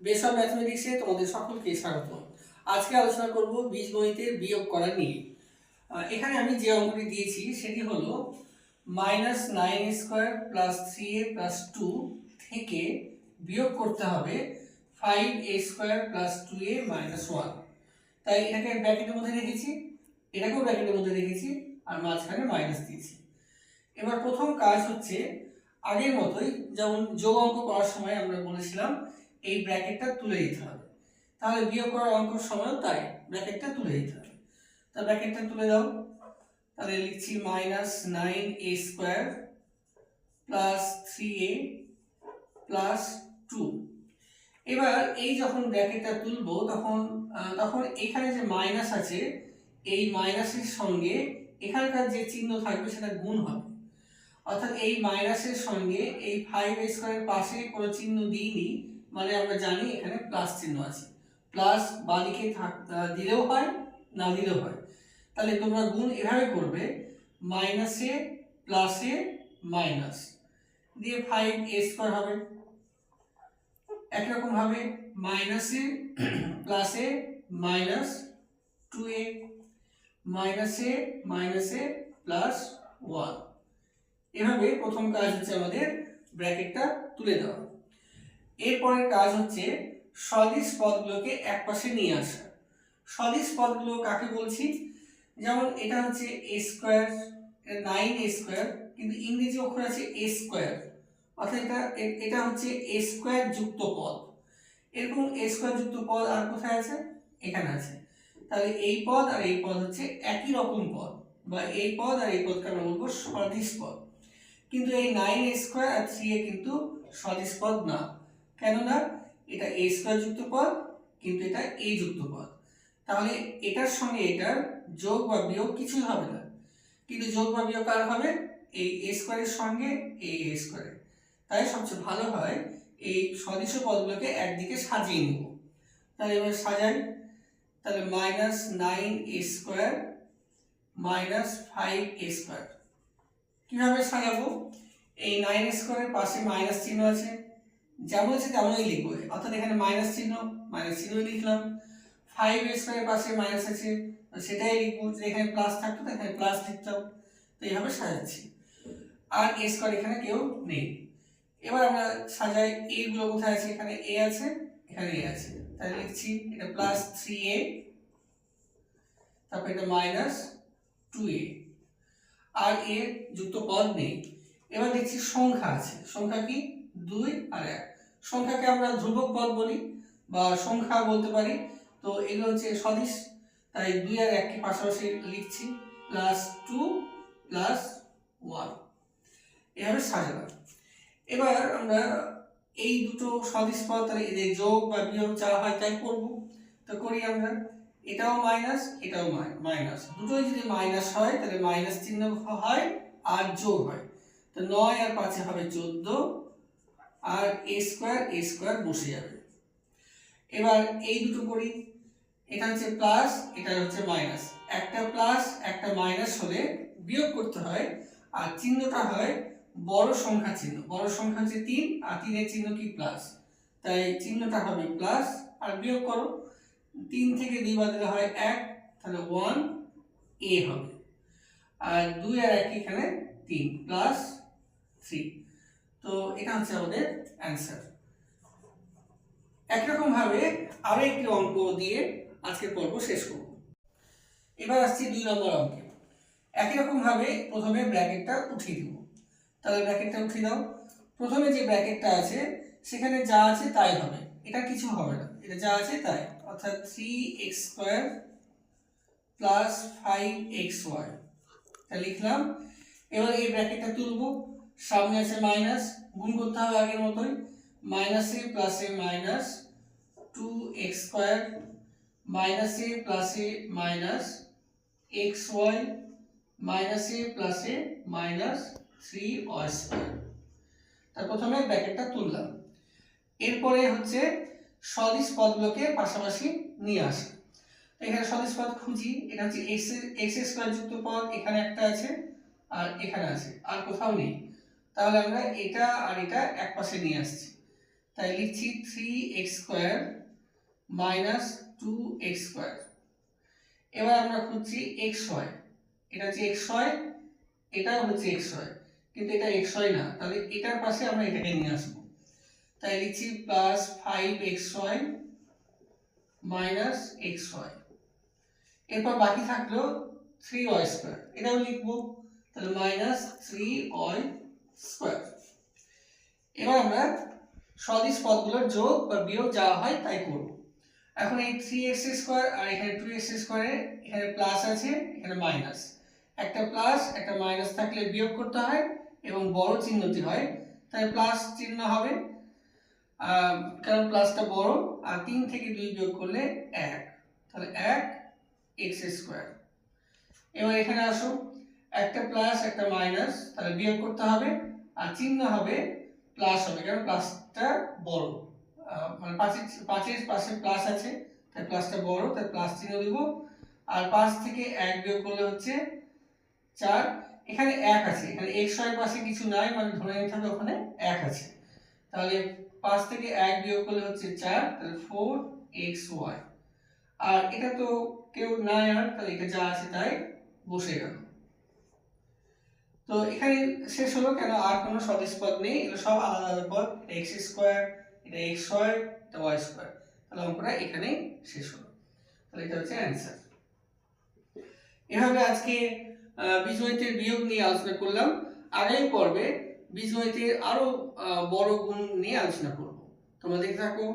Base of ম্যাথমেটিক্সে তোমাদের সকলকে স্বাগত। আজকে আলোচনা করব বীজগণিতের বিয়োগ করা নিয়ে। এখানে আমি যে অঙ্কটি দিয়েছি সেটি হলো minus nine square plus three a plus two থেকে বিয়োগ করতে হবে five a square plus two a minus one তাই এটাকে ব্র্যাকেটের মধ্যে রেখেছি, এটাকেও ব্র্যাকেটের মধ্যে রেখেছি, আর মাঝখানে মাইনাস দিয়েছি। এবার প্রথম কাজ হচ্ছে আগের মতোই, যেমন যোগ অঙ্ক করার সময় আমরা বলেছিলাম এই ব্র্যাকেটটা তুলে দিতে হবে। তাহলে বিয়োগ করার অঙ্কর সময়ও তাই ব্র্যাকেটটা তুলে দিতে হবে। তা ব্র্যাকেটটা তুলে দাও। তাহলে লিখছি minus nine a square plus three a plus two এবার এই যখন ব্র্যাকেটটা তুলবো, তখন তখন এখানে যে মাইনাস আছে, এই মাইনাসের সঙ্গে এখানকার যে চিহ্ন থাকবে সেটা গুণ হবে। অর্থাৎ এই মাইনাসের সঙ্গে এই ফাইভ স্কোয়ারের পাশে কোনো চিহ্ন দিইনি মানে আমরা জানি এখানে প্লাস চিহ্ন আছে। প্লাস বাদিকে থাক দিলেও হয়, না দিলেও হয়। তাহলে তোমরা গুণ এভাবে করবে মাইনাসে প্লাসে মাইনাস দিয়ে ফাইভ এ স্কোয়ার হবে। একরকম ভাবে মাইনাসে প্লাসে মাইনাস টু এ মাইনাসে মাইনাসে প্লাস ওয়ান এভাবে প্রথম কাজ হচ্ছে আমাদের ব্র্যাকেটটা তুলে দেওয়া। এরপরের কাজ হচ্ছে সদিশ পদগুলোকে একপাশে নিয়ে আসা। সদিশ পদগুলো কাকে বলছি? যেমন এটা হচ্ছে a square nine a square কিন্তু ইংরেজি অক্ষর আছে এ স্কোয়ার অর্থাৎ এটা এটা হচ্ছে এ স্কোয়ার যুক্ত পদ। এরকম এ স্কোয়ার যুক্ত পদ আর কোথায় আছে? এখানে আছে। তাহলে এই পদ আর এই পদ হচ্ছে একই রকম পদ, বা এই পদ আর এই পদকে আমরা বলব সদিশ পদ। কিন্তু এই নাইন স্কোয়ার আর থ্রি এ কিন্তু সদিশ পদ না। কেননা এটা এ স্কোয়ার যুক্ত পদ, কিন্তু এটা এ যুক্ত পদ। তাহলে এটার সঙ্গে এটার যোগ বা বিয়োগ কিছুই হবে না। কিন্তু যোগ বা বিয়োগ কার হবে? এই এ স্কোয়ারের সঙ্গে এই এ স্কোয়ারের তাই সবচেয়ে ভালো হয় এই সদৃশ পদগুলোকে একদিকে সাজিয়ে নেব। তাহলে এবার সাজাই। তাহলে minus nine a square minus five a square কীভাবে সাজাবো? এই নাইন স্কোয়ারের পাশে মাইনাস চিহ্ন আছে। যেমন আছে তেমনই লিখব। অর্থাৎ এখানে মাইনাস চিহ্ন মাইনাস চিহ্নই লিখলাম। ফাইভ স্কোয়ারের পাশে মাইনাস আছে সেটাই লিখব। এখানে প্লাস থাকতো, তো এখানে প্লাস লিখতাম। তো এইভাবে সাজাচ্ছি। আর এ স্কোয়ার এখানে কেউ নেই। এবার আমরা সাজাই এ গুলো কোথায় আছে? এখানে এ আছে, এখানে এ আছে। তাহলে লিখছি এটা প্লাস থ্রি এ তারপর এটা মাইনাস টু এ আর এ যুক্ত পদ নেই। এবার দেখছি সংখ্যা আছে। সংখ্যা কি? দুই আর এক। সংখ্যাকে আমরা ধ্রুবক পদ বলি বা সংখ্যা বলতে পারি। তো এগুলো হচ্ছে সদিশ। তাই দুই আর এককে পাশাপাশি লিখছি। Plus two plus one. এভাবে সাজালাম। এবার আমরা এই দুটো সদিশ পদ, তাহলে এদের যোগ বা বিয়োগ যা হয় তাই করব। তো করি আমরা। এটাও মাইনাস এটাও মাইনাস দুটোই যদি মাইনাস হয়, তাহলে মাইনাস চিহ্ন হয় আর যোগ হয়। তো নয় আর পাঁচে হবে চোদ্দ। আর এ স্কোয়ার এ স্কোয়ার বসে যাবে। এবার এই দুটো করি। এটা হচ্ছে প্লাস এটা হচ্ছে মাইনাস একটা প্লাস একটা মাইনাস হলে বিয়োগ করতে হয়, আর চিহ্নটা হয় বড় সংখ্যা চিহ্ন। বড় সংখ্যা হচ্ছে তিন, আর তিনের চিহ্ন কি প্লাস তাই চিহ্নটা হবে প্লাস আর বিয়োগ করো। তিন থেকে দুই বাদলে হয় এক, তাহলে ওয়ান এ হবে। আর দুই আর এক এখানে তিন প্লাস থ্রি তো এটা হচ্ছে আমাদের অ্যান্সার একরকম ভাবে আরও একটি অঙ্ক দিয়ে আজকের পর্ব শেষ করব। এবার আসছি দুই নম্বর অঙ্কে। একই রকম ভাবে প্রথমে ব্র্যাকেটটা উঠিয়ে দিব। তাহলে ব্র্যাকেটটা উঠিয়ে দাও। প্রথমে যে ব্র্যাকেটটা আছে, সেখানে যা আছে তাই হবে। এটা কিছু হবে না। এটা যা আছে তাই। অর্থাৎ three x square plus five x y তা লিখলাম। এবার এই ব্র্যাকেটটা তুলবো। সামনে আছে মাইনাস গুণ করতে হবে আগের মতোই minus a plus a minus two x square minus a plus a minus x y minus a plus a minus three y square তার প্রথমে ব্র্যাকেটটা তুললাম। এরপরে হচ্ছে সদিশ পদগুলোকে পাশাপাশি নিয়ে আসা। এখানে সদিশ পদ খুঁজি, এটা হচ্ছে এক্স এক্স স্কোয়ার যুক্ত পদ, এখানে একটা আছে আর এখানে আছে, আর কোথাও নেই। তাহলে আমরা এটা আর এটা এক পাশে নিয়ে আসছি। তাই লিখছি three x square minus two x square এবার আমরা খুঁজছি এক্স হয় এটা হচ্ছে এক্স হয় এটাও হচ্ছে এক্স হয় কিন্তু এটা এক্স হয় না, তাহলে এটার পাশে আমরা এটাকে নিয়ে আসব। তাই লিখছি প্লাস ফাইভ এক্স হয় মাইনাস এক্স হয় এরপর বাকি থাকল থ্রি ওয়াই স্কোয়ার এটাও লিখব, তাহলে মাইনাস থ্রি ওয়াই স্কোয়ার। এবার আমরা সদিশ পদগুলোর যোগ বা বিয়োগ যা হয় তাই করব। এখন এই থ্রি এক্স স্কোয়ার আর এখানে টু এক্স স্কোয়ারে এখানে প্লাস আছে, এখানে মাইনাস একটা প্লাস একটা মাইনাস থাকলে বিয়োগ করতে হয় এবং বড় চিহ্নটি হয়, তাই প্লাস চিহ্ন হবে। কারণ প্লাসটা বড় আর তিন থেকে দুই বিয়োগ করলে এক। তাহলে এক এক্স স্কোয়ার এবার এখানে আসো। একটা প্লাস একটা মাইনাস তাহলে বিয়োগ করতে হবে। আর চিহ্ন হবে প্লাস হবে কারণ প্লাসটা বড়। মানে পাঁচের পাঁচের পাশে প্লাস আছে, তাই প্লাসটা বড়, তাই প্লাস চিহ্ন দিব। আর পাঁচ থেকে এক বিয়োগ করলে হচ্ছে চার। এখানে এক আছে, এখানে এক্স ওয়াই পাশে কিছু নাই মানে ধরে নিতে হবে ওখানে এক আছে। তাহলে পাঁচ থেকে এক বিয়োগ করলে হচ্ছে চার, তাহলে ফোর এক্স ওয়াই আর এটা তো কেউ নাই আর, তাহলে এটা যা আছে তাই বসে গেল। তো এখানে শেষ হলো কেন? আর কোনো সদিশ পদ নেই। এগুলো সব আলাদা আলাদা পদ। এক্স স্কোয়ার এটা এক্স ওয়াই এটা ওয়াই স্কোয়ার তাহলে অঙ্কটা এখানেই শেষ হলো। তাহলে এটা হচ্ছে অ্যান্সার এভাবে আজকে বীজগণিতের বিয়োগ নিয়ে আলোচনা করলাম। আগামী পর্বে বীজগণিতের আরও আহ, বড় গুণ নিয়ে আলোচনা করব। তোমরা দেখতে থাকো।